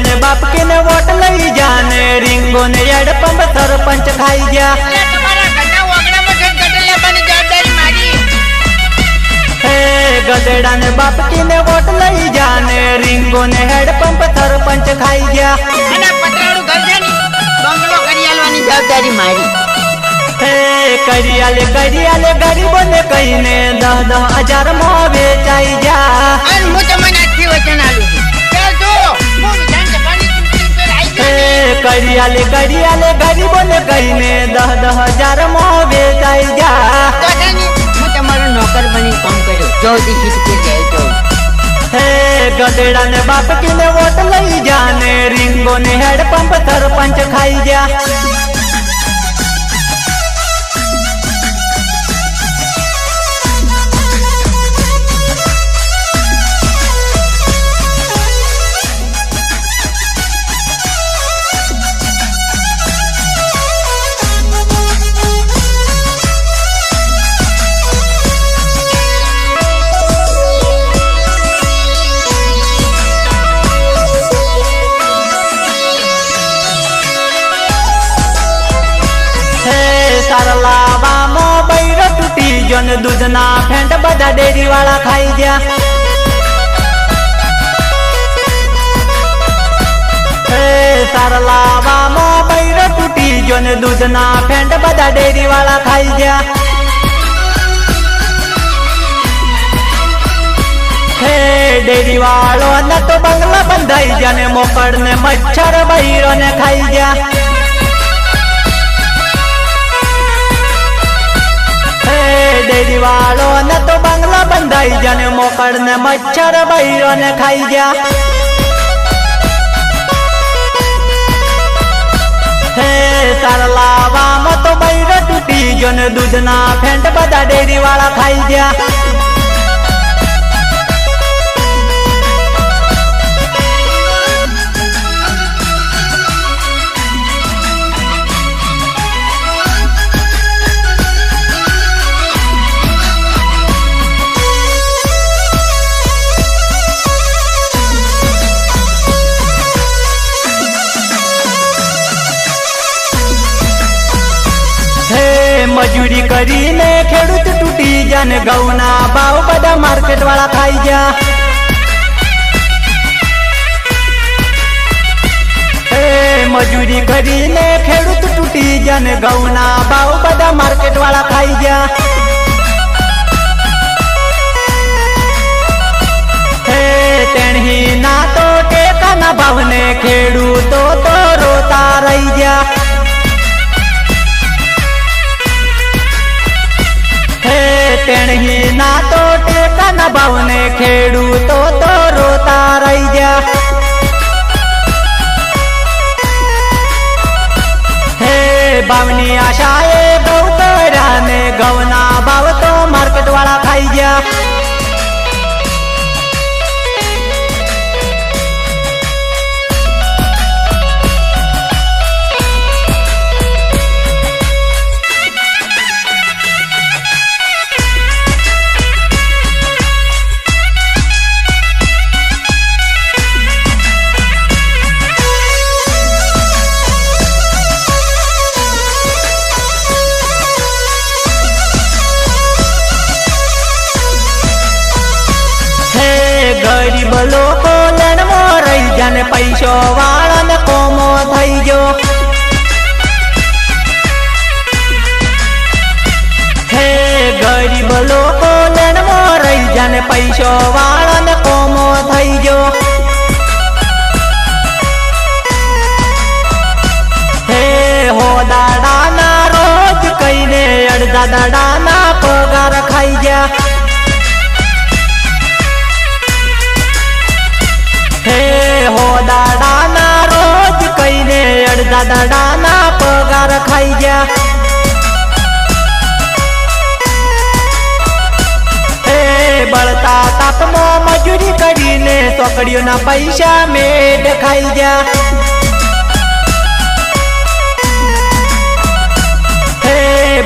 ને બાપ કે ને વોટ લઈ જાને. રીંગો ને એડ પંપ સરપંચ ખાઈ ગયા. ગધેડા ને બાપ કી ને વોટ લઈ જાને. રીંગો ને હેડ પંપ સરપંચ ખાઈ ગયા. જવાબદારી મારી હે, કરિયાલે કરિયાલે ગરીબો ને કહીને દહ દહ હજારમાં વેચાઈ જા હું તમને આજથી વચન આલું કરિયાલે કરિયાલે ગરીબો ને કહીને દહ દહ હજારમાં વેચાઈ ને હું તમારો નોકર બની કામ કર્યો. જોથી શીખતે જાય જો હે ગધેડા ને બાપ કીને વોટ લઈ જાને. રીંગો ને હેડ પંપ સરપંચ ખાઈ ગયા. સારલાવામાં બૈરો તૂટી ગયો ને દૂધના ફેંટ બધા ડેરી વાળા ખાઈ ગયા. હે સારલાવામાં બૈરો તૂટી ગયો ને દૂધના ફેંટ બધા ડેરી વાળા ખાઈ ગયા. ડેરી વાળો ન તો બંગલા બંધાઈ ગયા ને મોકળ ને મચ્છર બૈરો ને ખાઈ ગયા. ડેરી વાળો ને તો બંગલા બંધાઈ ગયા ને મોકળ ને મચ્છર બૈરો ને ખાઈ ગયા. હે સારલાવામાં તો બૈરો તૂટી ગયો ને દૂધના ફેંટ બધા ડેરી વાળા ખાઈ ગયા. મજૂરી કરીને ખેડૂત તૂટી જા ને ઘઉંના ભાવ બધા માર્કેટ વાળા ખાઈ ગયા. હે મજૂરી કરીને ખેડૂત તૂટી જા ને ઘઉંના ભાવ બધા માર્કેટ વાળા ખાઈ ગયા. તેણહી ના તો ટેકાના ભાવને ખેડૂતો તો રોતા રહી ગયા. હે ભાવની આશાએ ગરીબ લોકો લણમાં રહી ગયા ને પૈસો વાળાને કોમો થઈ ગયો. હે ગરીબ લોકો લણમાં રહી ગયા ને પૈસો વાળાને કોમો થઈ ગયો. હે હો દાડાના રોજ કઈને અડધા દાડાના પગાર ખાઈ ગયા. અડધા દાડાના પગાર ખાઈ ગયા. બળતા તાપમાં મજૂરી કરીને ચોકડીઓના પૈસા મેડ ખાઈ ગયા.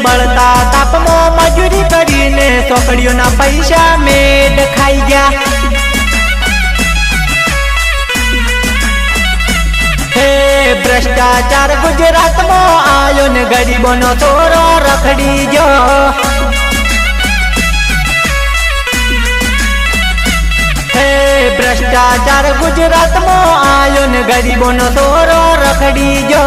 બળતા તાપમાં મજૂરી કરીને ચોકડીઓના પૈસા મેડ ખાઈ ગયા. હે ભ્રષ્ટાચાર ગુજરાતમાં આયો ને ગરીબોનો થોડો રખડી જો ભ્રષ્ટાચાર ગુજરાતમાં આયો ને ગરીબોનો થોડો રખડી જો